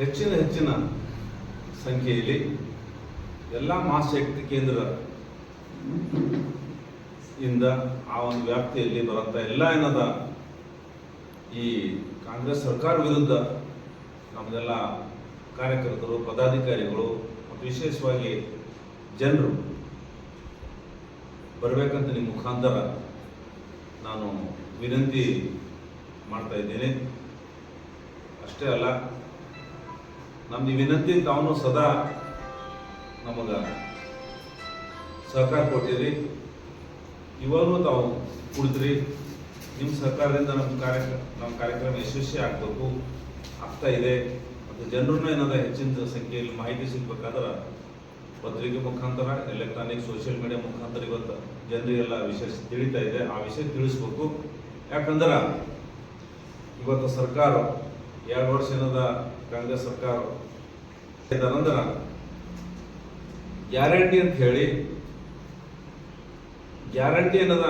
ಹೆಚ್ಚಿನ ಹೆಚ್ಚಿನ ಸಂಖ್ಯೆಯಲ್ಲಿ ಎಲ್ಲ ಮಹಾಶಕ್ತಿ ಕೇಂದ್ರ ಇಂದ ಆ ಒಂದು ವ್ಯಾಪ್ತಿಯಲ್ಲಿ ಬರುತ್ತಾ ಎಲ್ಲ ಏನದ ಈ ಕಾಂಗ್ರೆಸ್ ಸರ್ಕಾರ ವಿರುದ್ಧ ನಮ್ಮದೆಲ್ಲ ಕಾರ್ಯಕರ್ತರು, ಪದಾಧಿಕಾರಿಗಳು ಮತ್ತು ವಿಶೇಷವಾಗಿ ಜನರು ಬರಬೇಕಂತ ನಿಮ್ಮ ಮುಖಾಂತರ ನಾನು ವಿನಂತಿ ಮಾಡ್ತಾ ಇದ್ದೇನೆ. ಅಷ್ಟೇ ಅಲ್ಲ ನಮ್ದು ವಿನಂತಿ ತಾವು ಸದಾ ನಮಗ ಸಹಕಾರ ಕೊಟ್ಟಿರಿ. ಇವಾಗಲೂ ತಾವು ಕುಡಿದ್ರಿ. ನಿಮ್ಮ ಸರ್ಕಾರದಿಂದ ನಮ್ಮ ಕಾರ್ಯಕ್ರಮ ನಮ್ಮ ಕಾರ್ಯಕ್ರಮ ಯಶಸ್ವಿ ಆಗಬೇಕು. ಆಗ್ತಾ ಇದೆ. ಮತ್ತು ಜನರನ್ನ ಏನಾದರೂ ಹೆಚ್ಚಿನ ಸಂಖ್ಯೆಯಲ್ಲಿ ಮಾಹಿತಿ ಸಿಗ್ಬೇಕಾದ್ರೆ ಪತ್ರಿಕೆ ಮುಖಾಂತರ ಎಲೆಕ್ಟ್ರಾನಿಕ್ ಸೋಷಿಯಲ್ ಮೀಡಿಯಾ ಮುಖಾಂತರ ಇವತ್ತು ಜನರಿಗೆಲ್ಲ ವಿಷಯ ತಿಳಿತಾ ಇದೆ. ಆ ವಿಷಯ ತಿಳಿಸ್ಬೇಕು. ಯಾಕಂದ್ರೆ ಇವತ್ತು ಸರ್ಕಾರ ಎರಡು ವರ್ಷ ಏನದ ಕಾಂಗ್ರೆಸ್ ಸರ್ಕಾರ ನಂತರ ಗ್ಯಾರಂಟಿ ಅಂತ ಹೇಳಿ, ಗ್ಯಾರಂಟಿ ಏನದ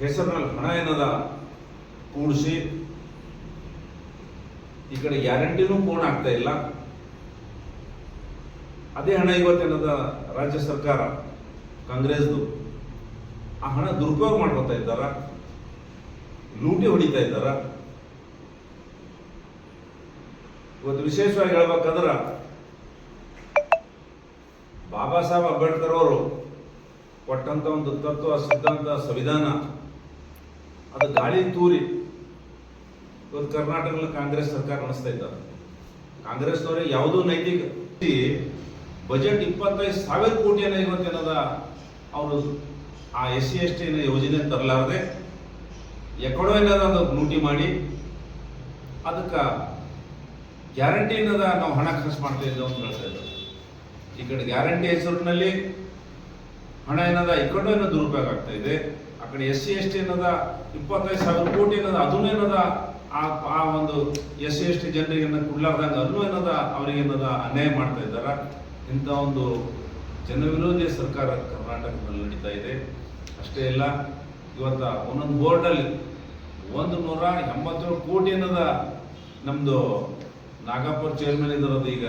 ಹೆಸರಿನಲ್ಲಿ ಹಣ ಏನದ ಕೂಡಿಸಿ ಈ ಕಡೆ ಗ್ಯಾರಂಟಿನೂ ಪೂರ್ಣ ಆಗ್ತಾ ಇಲ್ಲ. ಅದೇ ಹಣ ಇವತ್ತೇನದ ರಾಜ್ಯ ಸರ್ಕಾರ, ಕಾಂಗ್ರೆಸ್ದು, ಆ ಹಣ ದುರುಪಯೋಗ ಮಾಡ್ಕೊತಾ ಇದ್ದಾರ? ಲೂಟಿ ಹೊಡಿತಾ ಇದ್ದಾರ? ಇವತ್ತು ವಿಶೇಷವಾಗಿ ಹೇಳ್ಬೇಕಂದ್ರ, ಬಾಬಾ ಸಾಹೇಬ್ ಅಂಬೇಡ್ಕರ್ ಅವರು ಕೊಟ್ಟಂತ ಒಂದು ತತ್ವ, ಸಿದ್ಧಾಂತ, ಸಂವಿಧಾನ, ಅದು ಗಾಳಿ ತೂರಿ. ಇವತ್ತು ಕರ್ನಾಟಕದಲ್ಲಿ ಕಾಂಗ್ರೆಸ್ ಸರ್ಕಾರ ನಡೆಸ್ತಾ ಇದ್ದಾರೆ ಕಾಂಗ್ರೆಸ್ನವರಿಗೆ ಯಾವುದೂ ನೈತಿಕ ಬಜೆಟ್ ಇಪ್ಪತ್ತೈದು ಸಾವಿರ ಕೋಟಿಯನ್ನ ಇವತ್ತೇನದ, ಅವರು ಆ ಎಸ್ ಸಿ ಎಸ್ ಟಿ ಯೋಜನೆ ತರಲಾರದೆ, ಎಕಡೋ ಏನದ ಒಂದು ಲೂಟಿ ಮಾಡಿ, ಅದಕ್ಕೆ ಗ್ಯಾರಂಟಿ ಏನದ ನಾವು ಹಣ ಖರ್ಚು ಮಾಡ್ತಾ ಇದ್ದೇವೆ ಅಂತ ಹೇಳ್ತಾ ಇದ್ದೇವೆ ಈ ಕಡೆ ಗ್ಯಾರಂಟಿ ಹೆಸರಿನಲ್ಲಿ ಹಣ ಏನದ ಈ ಕಡೆ ಏನೋ ದುರುಪಯೋಗ ಆಗ್ತಾ ಇದೆ. ಆ ಕಡೆ ಎಸ್ ಸಿ ಎಸ್ ಟಿ ಏನದ ಇಪ್ಪತ್ತೈದು ಸಾವಿರ ಕೋಟಿ ಏನದ ಅದನ್ನು ಏನದ ಆ ಆ ಒಂದು ಎಸ್ ಸಿ ಎಸ್ ಟಿ ಜನರಿಗೆ ಕೊಡ್ಲಾರ್ದಂಗ ಅದನ್ನು ಏನದ ಅವ್ರಿಗೆ ಏನದ ಅನ್ಯಾಯ ಮಾಡ್ತಾ ಇದ್ದಾರ? ಇಂಥ ಒಂದು ಜನವಿರೋಧಿ ಸರ್ಕಾರ ಕರ್ನಾಟಕದಲ್ಲಿ ನಡೀತಾ ಇದೆ. ಅಷ್ಟೇ ಇಲ್ಲ, ಇವತ್ತ ಒಂದೊಂದು ಬೋರ್ಡಲ್ಲಿ ಒಂದು ನೂರ ಎಂಬತ್ತೇಳು ಕೋಟಿ ಏನದ ನಮ್ದು ನಾಗಪುರ ಚೇರ್ಮನ್ ಇದ್ದಾರದು ಈಗ.